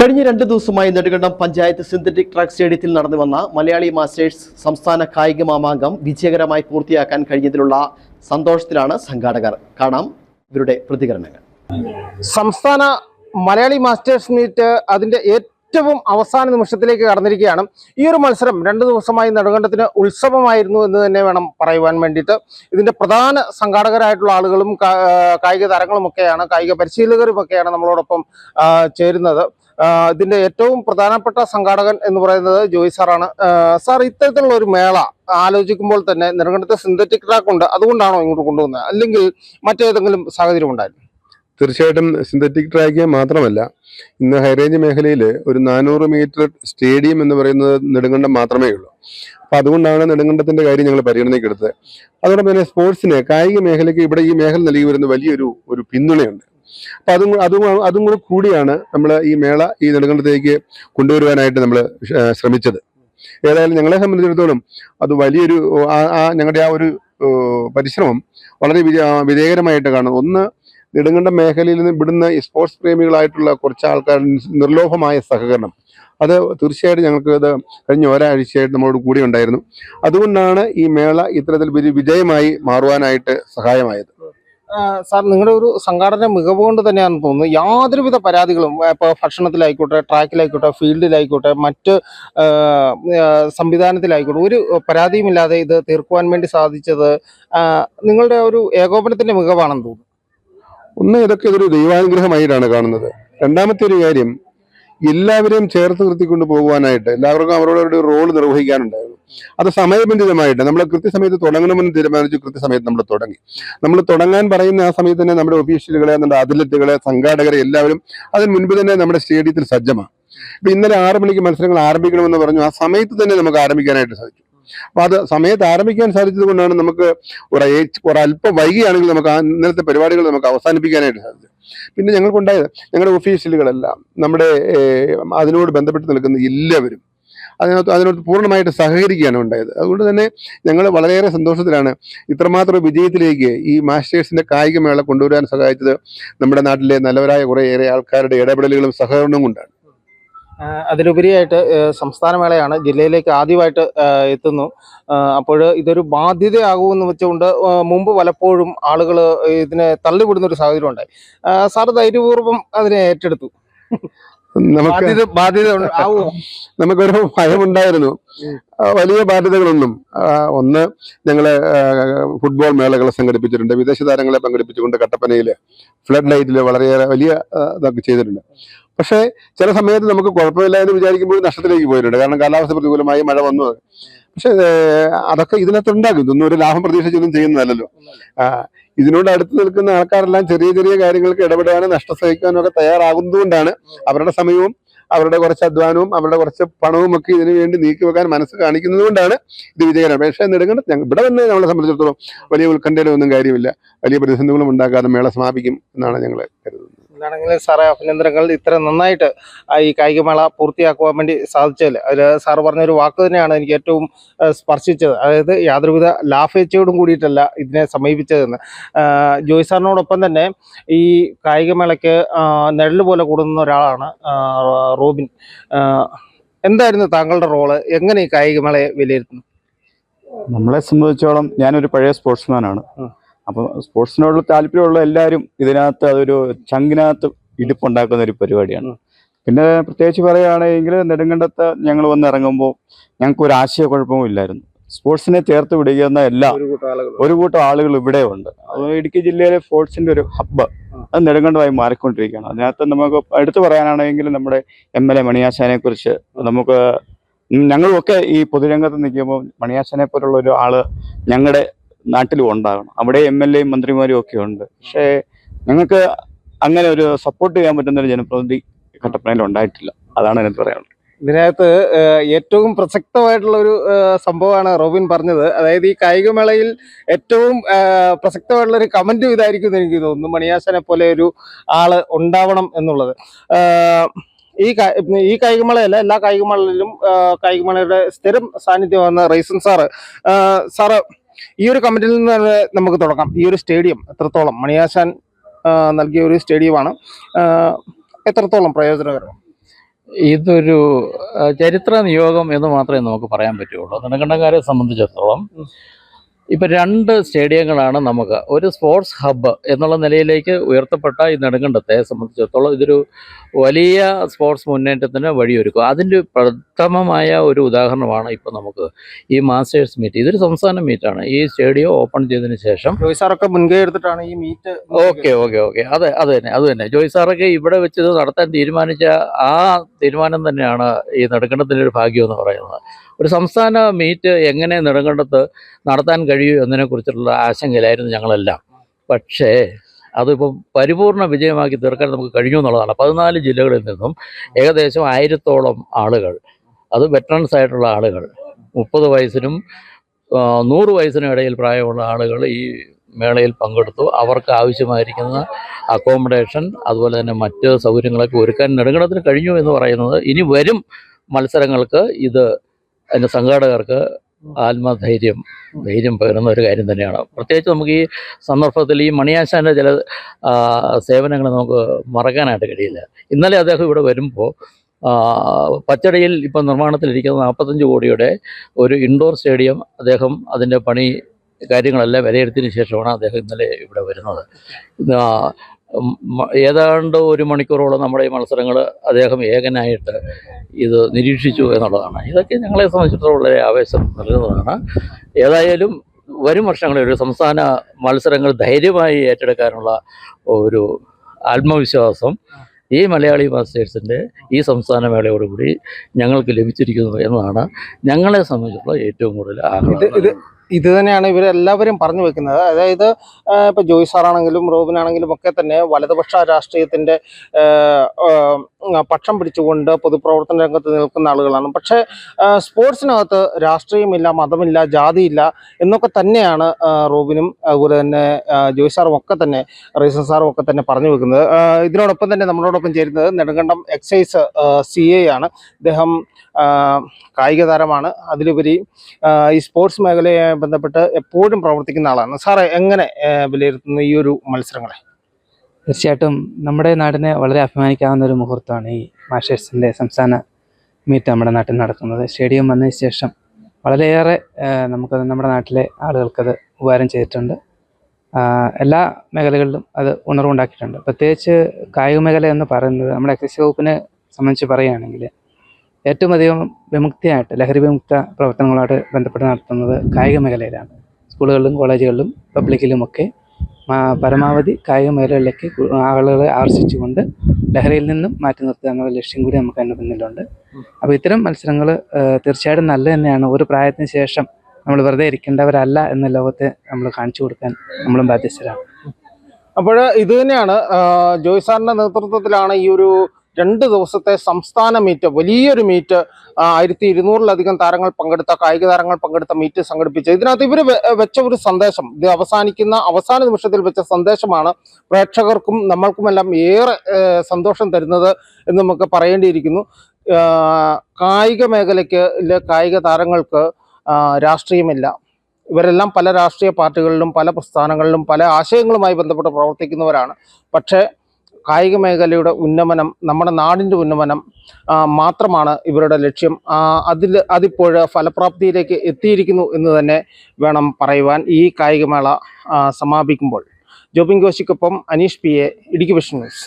കഴിഞ്ഞ രണ്ട് ദിവസമായി നെടുകണ്ടം പഞ്ചായത്ത് സിന്തറ്റിക് ട്രാക്ക് സ്റ്റേഡിയത്തിൽ നടന്നു വന്ന മലയാളി മാസ്റ്റേഴ്സ് സംസ്ഥാന കായിക മാമാങ്കം വിജയകരമായി പൂർത്തിയാക്കാൻ കഴിഞ്ഞതിലുള്ള സന്തോഷത്തിലാണ് സംഘാടകർ. കാണാം ഇവരുടെ പ്രതികരണങ്ങൾ. സംസ്ഥാന മലയാളി മാസ്റ്റേഴ്സ് മീറ്റ് അതിന്റെ ഏറ്റവും അവസാന നിമിഷത്തിലേക്ക് കടന്നിരിക്കുകയാണ്. ഈ ഒരു മത്സരം രണ്ട് ദിവസമായി നെടുങ്കണ്ടത്തിന് ഉത്സവമായിരുന്നു എന്ന് തന്നെ വേണം പറയുവാൻ വേണ്ടിയിട്ട്. ഇതിന്റെ പ്രധാന സംഘാടകരായിട്ടുള്ള ആളുകളും കായിക താരങ്ങളും ഒക്കെയാണ് കായിക പരിശീലകരും ഒക്കെയാണ് നമ്മളോടൊപ്പം ചേരുന്നത്. ഇതിന്റെ ഏറ്റവും പ്രധാനപ്പെട്ട സംഘാടകൻ എന്ന് പറയുന്നത് ജോയ് സാറാണ്. സാർ ഇത്തരത്തിലുള്ള ഒരു മേള ആലോചിക്കുമ്പോൾ തന്നെ നെടുങ്കണ്ടത്ത് സിന്തറ്റിക് ട്രാക്ക് ഉണ്ട്. അതുകൊണ്ടാണോ ഇങ്ങോട്ട് കൊണ്ടുവന്നത്? അല്ലെങ്കിൽ മറ്റേതെങ്കിലും സാഹചര്യം ഉണ്ടായിരുന്നു? തീർച്ചയായിട്ടും സിന്തറ്റിക് ട്രാക്ക് മാത്രമല്ല. ഇന്ന് ഹൈറേഞ്ച് മേഖലയിൽ ഒരു നാനൂറ് മീറ്റർ സ്റ്റേഡിയം എന്ന് പറയുന്നത് നെടുങ്കണ്ടം മാത്രമേ ഉള്ളൂ. അപ്പം അതുകൊണ്ടാണ് നെടുങ്കണ്ടത്തിന്റെ കാര്യം ഞങ്ങൾ പരിഗണനയ്ക്കെടുത്തത് അതോടൊപ്പം തന്നെ സ്പോർട്സിന് കായിക മേഖലയ്ക്ക് ഇവിടെ ഈ മേഖല നൽകി വരുന്ന വലിയൊരു ഒരു പിന്തുണയുണ്ട്. അപ്പൊ അതും അതും അതും കൂടെ കൂടിയാണ് നമ്മൾ ഈ മേള ഈ നെടുങ്കണ്ടത്തേക്ക് കൊണ്ടുവരുവാനായിട്ട് നമ്മൾ ശ്രമിച്ചത്. ഏതായാലും ഞങ്ങളെ സംബന്ധിച്ചിടത്തോളം അത് വലിയൊരു ആ- ഞങ്ങളുടെ ആ ഒരു പരിശ്രമം വളരെ വിജയ വിജയകരമായിട്ട് കാണും. ഒന്ന് നെടുങ്കണ്ടം മേഖലയിൽ നിന്ന് ഇവിടുന്ന് സ്പോർട്സ് പ്രേമികളായിട്ടുള്ള കുറച്ച് ആൾക്കാരുടെ നിർലോഭമായ സഹകരണം. അത് തീർച്ചയായിട്ടും ഞങ്ങൾക്ക് അത് കഴിഞ്ഞ ഒരാഴ്ചയായിട്ട് നമ്മളോട് കൂടി ഉണ്ടായിരുന്നു അതുകൊണ്ടാണ് ഈ മേള ഇത്തരത്തിൽ വിജയമായി മാറുവാനായിട്ട് സഹായമായത്. സാർ നിങ്ങളുടെ ഒരു സംഘാടന മികവ് കൊണ്ട് തന്നെയാണെന്ന് തോന്നുന്നു. യാതൊരുവിധ പരാതികളും ഇപ്പോൾ ഭക്ഷണത്തിലായിക്കോട്ടെ ട്രാക്കിലായിക്കോട്ടെ ഫീൽഡിലായിക്കോട്ടെ മറ്റ് സംവിധാനത്തിലായിക്കോട്ടെ ഒരു പരാതിയുമില്ലാതെ ഇത് തീർക്കുവാൻ വേണ്ടി സാധിച്ചത് നിങ്ങളുടെ ഒരു ഏകോപനത്തിന്റെ മികവാണെന്ന് തോന്നുന്നു. ഒന്ന് ഇതൊക്കെ ഇതൊരു ദൈവാനുഗ്രഹമായിട്ടാണ് കാണുന്നത്. രണ്ടാമത്തെ ഒരു കാര്യം എല്ലാവരെയും ചേർത്ത് നിർത്തിക്കൊണ്ട് പോകുവാനായിട്ട് എല്ലാവർക്കും അവരോട് ഒരു റോൾ നിർവഹിക്കാനുണ്ടായിരുന്നു. അത് സമയബന്ധിതമായിട്ട് നമ്മൾ കൃത്യസമയത്ത് തുടങ്ങണമെന്ന് തീരുമാനിച്ചു കൃത്യസമയത്ത് നമ്മൾ തുടങ്ങി. നമ്മൾ തുടങ്ങാൻ പറയുന്ന ആ സമയത്ത് തന്നെ നമ്മുടെ ഒഫീഷ്യലുകളെ നമ്മുടെ അത്ലറ്റുകളെ സംഘാടകരെ എല്ലാവരും അതിന് മുൻപ് തന്നെ നമ്മുടെ സ്റ്റേഡിയത്തിൽ സജ്ജമാണ്. ഇപ്പൊ ഇന്നലെ ആറ് മണിക്ക് മത്സരങ്ങൾ ആരംഭിക്കണമെന്ന് പറഞ്ഞു ആ സമയത്ത് തന്നെ നമുക്ക് ആരംഭിക്കാനായിട്ട് സാധിച്ചു അപ്പൊ അത് സമയത്ത് ആരംഭിക്കാൻ സാധിച്ചത് കൊണ്ടാണ് നമുക്ക് ഒരല്പം വൈകിയാണെങ്കിൽ നമുക്ക് ഇന്നലത്തെ പരിപാടികൾ നമുക്ക് അവസാനിപ്പിക്കാനായിട്ട് സാധിച്ചു പിന്നെ ഞങ്ങൾക്കുണ്ടായത് ഞങ്ങളുടെ ഒഫീഷ്യലുകളെല്ലാം നമ്മുടെ അതിനോട് ബന്ധപ്പെട്ട് നിൽക്കുന്ന എല്ലാവരും അതിനകത്ത് അതിനോട് പൂർണമായിട്ട് സഹകരിക്കുകയാണ് ഉണ്ടായത്. അതുകൊണ്ട് തന്നെ ഞങ്ങൾ വളരെയേറെ സന്തോഷത്തിലാണ് ഇത്രമാത്രം വിജയത്തിലേക്ക് ഈ മാസ്റ്റേഴ്സിന്റെ കായികമേള കൊണ്ടുവരാൻ സഹായിച്ചത് നമ്മുടെ നാട്ടിലെ നല്ലവരായ കുറേയേറെ ആൾക്കാരുടെ ഇടപെടലുകളും സഹകരണവും കൊണ്ടാണ്. അതിലുപരിയായിട്ട് സംസ്ഥാനമേളയാണ് സംസ്ഥാന മേളയാണ് ജില്ലയിലേക്ക് ആദ്യമായിട്ട് എത്തുന്നു. അപ്പോൾ ഇതൊരു ബാധ്യതയാകുമെന്ന് വെച്ചുകൊണ്ട് മുമ്പ് പലപ്പോഴും ആളുകൾ ഇതിനെ തള്ളിവിടുന്ന ഒരു സാഹചര്യം ഉണ്ടായി സാർ ധൈര്യപൂർവം അതിനെ ഏറ്റെടുത്തു. നമുക്ക് ബാധ്യത? നമുക്കൊരു ഭയമുണ്ടായിരുന്നു. വലിയ ബാധ്യതകളൊന്നും. ഒന്ന് ഞങ്ങൾ ഫുട്ബോൾ മേളകൾ സംഘടിപ്പിച്ചിട്ടുണ്ട്. വിദേശ താരങ്ങളെ പങ്കെടുപ്പിച്ചുകൊണ്ട് കട്ടപ്പനയിൽ ഫ്ലഡ് ലൈറ്റിൽ വളരെയേറെ വലിയ ഇതൊക്കെ ചെയ്തിട്ടുണ്ട്. പക്ഷേ ചില സമയത്ത് നമുക്ക് കുഴപ്പമില്ല എന്ന് വിചാരിക്കുമ്പോൾ നഷ്ടത്തിലേക്ക് പോയിട്ടുണ്ട്. കാരണം കാലാവസ്ഥ പ്രതികൂലമായി മഴ വന്നു. പക്ഷേ അതൊക്കെ ഇതിനകത്ത് ഉണ്ടാകും. ഇതൊന്നും ഒരു ലാഭം പ്രതീക്ഷിച്ചൊന്നും ചെയ്യുന്നതല്ലല്ലോ. ഇതിനോട് അടുത്ത് നിൽക്കുന്ന ആൾക്കാരെല്ലാം ചെറിയ ചെറിയ കാര്യങ്ങൾക്ക് ഇടപെടാനും നഷ്ടം സഹിക്കാനും ഒക്കെ തയ്യാറാകുന്നതുകൊണ്ടാണ് അവരുടെ സമയവും അവരുടെ കുറച്ച് അധ്വാനവും അവരുടെ കുറച്ച് പണവും ഒക്കെ ഇതിനു വേണ്ടി നീക്കി വെക്കാൻ മനസ്സ് കാണിക്കുന്നത് കൊണ്ടാണ് ഇത് വിജയകരം പക്ഷേ നെടുങ്കണ്ട ഞങ്ങൾ ഇവിടെ തന്നെ നമ്മളെ സംബന്ധിച്ചിടത്തോളം വലിയ ഉത്കണ്ഠയിലൊന്നും കാര്യമില്ല. വലിയ പ്രതിസന്ധികളും ഉണ്ടാക്കാതെ മേള സമാപിക്കും എന്നാണ് ഞങ്ങൾ കരുതുന്നത്. എന്താണെങ്കിലും സാറേ അഭിനന്ദനങ്ങൾ. ഇത്ര നന്നായിട്ട് ഈ കായികമേള പൂർത്തിയാക്കുവാൻ വേണ്ടി സാധിച്ചതിൽ. അതിൽ സാറ് പറഞ്ഞൊരു വാക്ക് തന്നെയാണ് എനിക്ക് ഏറ്റവും സ്പർശിച്ചത്. അതായത് യാതൊരുവിധ ലാഫേച്ചയോടും കൂടിയിട്ടല്ല ഇതിനെ സമീപിച്ചതെന്ന്. ജോയ് സാറിനോടൊപ്പം തന്നെ ഈ കായികമേളയ്ക്ക് ആ, പോലെ കൂടുന്ന ഒരാളാണ് റോബിൻ. എന്തായിരുന്നു താങ്കളുടെ റോൾ? എങ്ങനെ ഈ കായികമേളയെ വിലയിരുത്തുന്നു? നമ്മളെ സംബന്ധിച്ചോളം ഞാനൊരു പഴയ സ്പോർട്സ്മാനാണ്. അപ്പോൾ സ്പോർട്സിനോടുള്ള താല്പര്യമുള്ള എല്ലാവരും ഇതിനകത്ത് അതൊരു ചങ്കിനകത്ത് ഇടിപ്പുണ്ടാക്കുന്ന ഒരു പരിപാടിയാണ്. പിന്നെ പ്രത്യേകിച്ച് പറയുകയാണെങ്കിൽ നെടുങ്കണ്ടത്ത് ഞങ്ങൾ വന്ന് ഇറങ്ങുമ്പോൾ ഞങ്ങൾക്ക് ഒരു ആശയക്കുഴപ്പവും ഇല്ലായിരുന്നു. സ്പോർട്സിനെ ചേർത്ത് പിടിക്കുന്ന എല്ലാ ഒരു കൂട്ടം ആളുകൾ. ഇവിടെ ഉണ്ട്. അത് ഇടുക്കി ജില്ലയിലെ സ്പോർട്സിന്റെ ഒരു ഹബ്ബ്. അത് നെടുങ്കണ്ടമായി മാറിക്കൊണ്ടിരിക്കുകയാണ്. അതിനകത്ത് നമുക്ക് എടുത്തു പറയാനാണെങ്കിൽ നമ്മുടെ എം എൽ എ മണിയാശാനെ കുറിച്ച് നമുക്ക് ഞങ്ങളുമൊക്കെ ഈ പൊതുരംഗത്ത് നിൽക്കുമ്പോൾ മണിയാശാനെ പോലുള്ള ഒരു ആൾ ഞങ്ങളുടെ നാട്ടിലും ഉണ്ടാകണം. അവിടെ എം എൽ എയും മന്ത്രിമാരും ഒക്കെ ഉണ്ട്. പക്ഷേ ഞങ്ങൾക്ക് അങ്ങനെ ഒരു സപ്പോർട്ട് ചെയ്യാൻ പറ്റുന്ന ഒരു ജനപ്രതിനിധി കട്ടപ്പനയിൽ ഉണ്ടായിട്ടില്ല. അതാണ് എനിക്ക് പറയാനുള്ളത്. ഇതിനകത്ത് ഏറ്റവും പ്രസക്തമായിട്ടുള്ള ഒരു സംഭവമാണ് റോബിൻ പറഞ്ഞത്. അതായത് ഈ കായികമേളയിൽ ഏറ്റവും പ്രസക്തമായിട്ടുള്ള ഒരു കമന്റും ഇതായിരിക്കും എനിക്ക് തോന്നുന്നു. മണിയാസനെ പോലെ ഒരു ആൾ ഉണ്ടാവണം എന്നുള്ളത്. ഈ ഈ കായികമേളയല്ല എല്ലാ കായികമേളയിലും കായികമേളയുടെ സ്ഥിരം സാന്നിധ്യമാണ് റൈസൻ സാറ്. സാറ് ഈ ഒരു കമന്റിൽ നിന്ന് നമുക്ക് തുടങ്ങാം. ഈ ഒരു സ്റ്റേഡിയം എത്രത്തോളം? മണിയാശാൻ നൽകിയ ഒരു സ്റ്റേഡിയമാണ് എത്രത്തോളം പ്രയോജനകരം ഇതൊരു ചരിത്ര നിയോഗം എന്ന് മാത്രമേ നമുക്ക് പറയാൻ പറ്റുള്ളൂ. നെടുങ്കണ്ടക്കാരെ സംബന്ധിച്ചിടത്തോളം ഇപ്പം രണ്ട് സ്റ്റേഡിയങ്ങളാണ് നമുക്ക്. ഒരു സ്പോർട്സ് ഹബ്ബ് എന്നുള്ള നിലയിലേക്ക് ഉയർത്തപ്പെട്ട ഈ നെടുങ്കണ്ടത്തെ സംബന്ധിച്ചിടത്തോളം ഇതൊരു വലിയ സ്പോർട്സ് മുന്നേറ്റത്തിന് വഴിയൊരുക്കും. അതിന്റെ പ്രഥമമായ ഒരു ഉദാഹരണമാണ് ഇപ്പോൾ നമുക്ക് ഈ മാസ്റ്റേഴ്സ് മീറ്റ്. ഇതൊരു സംസ്ഥാന മീറ്റാണ്. ഈ സ്റ്റേഡിയം ഓപ്പൺ ചെയ്തതിന് ശേഷം ജോയ് സാറൊക്കെ മുൻകൈ എടുത്തിട്ടാണ് ഈ മീറ്റ് ഓക്കെ ഓക്കെ ഓക്കെ. അതെ അത് തന്നെ അത് തന്നെ. ജോയ് സാറൊക്കെ ഇവിടെ വെച്ച് ഇത് നടത്താൻ തീരുമാനിച്ച ആ തീരുമാനം തന്നെയാണ് ഈ നെടുങ്കണ്ടത്തിന്റെ ഒരു ഭാഗ്യം എന്ന് പറയുന്നത്. ഒരു സംസ്ഥാന മീറ്റ് എങ്ങനെ നെടുങ്കണ്ടത്ത് നടത്താൻ കഴിയൂ എന്നതിനെക്കുറിച്ചുള്ള ആശങ്കയിലായിരുന്നു ഞങ്ങളെല്ലാം. പക്ഷേ അതിപ്പം പരിപൂർണ വിജയമാക്കി തീർക്കാൻ നമുക്ക് കഴിഞ്ഞു എന്നുള്ളതാണ്. പതിനാല് ജില്ലകളിൽ നിന്നും ഏകദേശം ആയിരത്തോളം ആളുകൾ അത് വെറ്ററൻസ് ആയിട്ടുള്ള ആളുകൾ മുപ്പത് വയസ്സിനും നൂറ് വയസ്സിനും ഇടയിൽ പ്രായമുള്ള ആളുകൾ ഈ മേളയിൽ പങ്കെടുത്തു. അവർക്ക് ആവശ്യമായിരിക്കുന്ന അക്കോമഡേഷൻ അതുപോലെ തന്നെ മറ്റ് സൗകര്യങ്ങളൊക്കെ ഒരുക്കാൻ നെടുങ്കണത്തിന് കഴിഞ്ഞു എന്ന് പറയുന്നത് ഇനി വരും മത്സരങ്ങൾക്ക് ഇത് അതിന്റെ സംഘാടകർക്ക് ആത്മധൈര്യം ധൈര്യം പകരുന്ന ഒരു കാര്യം തന്നെയാണ്. പ്രത്യേകിച്ച് നമുക്ക് ഈ സന്ദർഭത്തിൽ ഈ മണിയാശാന്റെ ചില സേവനങ്ങൾ നമുക്ക് മറക്കാനായിട്ട് കഴിയില്ല. ഇന്നലെ അദ്ദേഹം ഇവിടെ വരുമ്പോൾ പച്ചടയിൽ പച്ചടിയിൽ ഇപ്പം നിർമ്മാണത്തിലിരിക്കുന്ന നാൽപ്പത്തഞ്ച് കോടിയുടെ ഒരു ഇൻഡോർ സ്റ്റേഡിയം അദ്ദേഹം അതിന്റെ പണി കാര്യങ്ങളെല്ലാം വിലയിരുത്തിയതിന് ശേഷമാണ് അദ്ദേഹം ഇന്നലെ ഇവിടെ വരുന്നത്. ഏതാണ്ട് ഒരു മണിക്കൂറോളം നമ്മുടെ ഈ മത്സരങ്ങൾ അദ്ദേഹം ഏകനായിട്ട് ഇത് നിരീക്ഷിച്ചു എന്നുള്ളതാണ്. ഇതൊക്കെ ഞങ്ങളെ സംബന്ധിച്ചിടത്തോളം വളരെ ആവേശം നൽകുന്നതാണ്. ഏതായാലും വരും വർഷങ്ങളിൽ ഒരു സംസ്ഥാന മത്സരങ്ങൾ ധൈര്യമായി ഏറ്റെടുക്കാനുള്ള ഒരു ആത്മവിശ്വാസം ഈ മലയാളി മാസ്റ്റേഴ്സിന്റെ ഈ സംസ്ഥാന മേളയോടുകൂടി ഞങ്ങൾക്ക് ലഭിച്ചിരിക്കുന്നു എന്നതാണ് ഞങ്ങളെ സംബന്ധിച്ചുള്ള ഏറ്റവും കൂടുതൽ ആഹ്ലാദം. ഇത് തന്നെയാണ് ഇവരെല്ലാവരും പറഞ്ഞു വെക്കുന്നത്. അതായത് ഇപ്പോൾ ഇപ്പൊ ജോയ് സാറാണെങ്കിലും റോബിനാണെങ്കിലും ഒക്കെ തന്നെ വലതുപക്ഷ ആ, പക്ഷം പിടിച്ചുകൊണ്ട് പൊതുപ്രവർത്തന രംഗത്ത് നിൽക്കുന്ന ആളുകളാണ്. പക്ഷേ സ്പോർട്സിനകത്ത് രാഷ്ട്രീയമില്ല മതമില്ല ജാതിയില്ല എന്നൊക്കെ തന്നെയാണ് റോബിനും അതുപോലെ തന്നെ ജോയ് സാറും ഒക്കെ തന്നെ റീസൺ സാറും ഒക്കെ തന്നെ പറഞ്ഞു വെക്കുന്നത്. ഇതിനോടൊപ്പം തന്നെ നമ്മളോടൊപ്പം ചേരുന്നത് നെടുങ്കണ്ടം എക്സൈസ് സി എ ആണ്. ഇദ്ദേഹം കായിക താരമാണ് അതിലുപരി ഈ സ്പോർട്സ് മേഖലയുമായി ബന്ധപ്പെട്ട് എപ്പോഴും പ്രവർത്തിക്കുന്ന ആളാണ്. സാറേ എങ്ങനെ വിലയിരുത്തുന്നു ഈ ഒരു മത്സരങ്ങളെ? തീർച്ചയായിട്ടും നമ്മുടെ നാടിനെ വളരെ അഭിമാനിക്കാവുന്ന ഒരു മുഹൂർത്തമാണ് ഈ മാസ്റ്റേഴ്സിന്റെ സംസ്ഥാന മീറ്റ് നമ്മുടെ നാട്ടിൽ നടക്കുന്നത്. സ്റ്റേഡിയം വന്നതിന് ശേഷം വളരെയേറെ നമുക്ക് നമ്മുടെ നാട്ടിലെ ആളുകൾക്കത് ഉപകാരം ചെയ്തിട്ടുണ്ട്. എല്ലാ മേഖലകളിലും അത് ഉണർവുണ്ടാക്കിയിട്ടുണ്ട്. പ്രത്യേകിച്ച് കായിക മേഖല എന്ന് പറയുന്നത് നമ്മുടെ എക്സൈസ് വകുപ്പിനെ സംബന്ധിച്ച് പറയുകയാണെങ്കിൽ ഏറ്റവും അധികം വിമുക്തിയായിട്ട് ലഹരി വിമുക്ത പ്രവർത്തനങ്ങളോട് ബന്ധപ്പെട്ട് നടത്തുന്നത് കായിക മേഖലയിലാണ്. സ്കൂളുകളിലും കോളേജുകളിലും പബ്ലിക്കിലുമൊക്കെ പരമാവധി കായിക മേഖലകളിലേക്ക് ആളുകളെ ആകർഷിച്ചുകൊണ്ട് ലഹരിയിൽ നിന്നും മാറ്റി നിർത്തുക എന്നുള്ള ലക്ഷ്യം കൂടി നമുക്ക് അതിന് പിന്നിലുണ്ട്. അപ്പോൾ ഇത്തരം മത്സരങ്ങൾ തീർച്ചയായിട്ടും നല്ല തന്നെയാണ്. ഒരു പ്രായത്തിന് ശേഷം നമ്മൾ വെറുതെ ഇരിക്കേണ്ടവരല്ല എന്ന ലോകത്തെ നമ്മൾ കാണിച്ചു കൊടുക്കാൻ നമ്മളും ബാധ്യസ്ഥരാണ്. അപ്പോൾ ഇത് തന്നെയാണ് ജോയ് സാറിന്റെ നേതൃത്വത്തിലാണ് ഈ ഒരു രണ്ട് ദിവസത്തെ സംസ്ഥാന മീറ്റ് വലിയൊരു മീറ്റ് ആയിരത്തി ഇരുന്നൂറിലധികം താരങ്ങൾ പങ്കെടുത്ത കായിക താരങ്ങൾ പങ്കെടുത്ത മീറ്റ് സംഘടിപ്പിച്ചത് ഇതിനകത്ത് ഇവർ വെച്ച ഒരു സന്ദേശം ഇത് അവസാനിക്കുന്ന അവസാന നിമിഷത്തിൽ വെച്ച സന്ദേശമാണ് പ്രേക്ഷകർക്കും നമ്മൾക്കുമെല്ലാം ഏറെ സന്തോഷം തരുന്നത് എന്ന് നമുക്ക് പറയേണ്ടിയിരിക്കുന്നു. കായിക മേഖലയ്ക്ക് കായിക താരങ്ങൾക്ക് രാഷ്ട്രീയമില്ല. ഇവരെല്ലാം പല രാഷ്ട്രീയ പാർട്ടികളിലും പല പ്രസ്ഥാനങ്ങളിലും പല ആശയങ്ങളുമായി ബന്ധപ്പെട്ട് പ്രവർത്തിക്കുന്നവരാണ്. പക്ഷേ കായിക മേഖലയുടെ ഉന്നമനം നമ്മുടെ നാടിന്റെ ഉന്നമനം മാത്രമാണ് ഇവരുടെ ലക്ഷ്യം. അതിൽ അതിപ്പോൾ ഫലപ്രാപ്തിയിലേക്ക് എത്തിയിരിക്കുന്നു എന്ന് തന്നെ വേണം പറയുവാൻ ഈ കായികമേള സമാപിക്കുമ്പോൾ. Jobin ഗോശിക്കൊപ്പം Anish P A Idukki Vision News.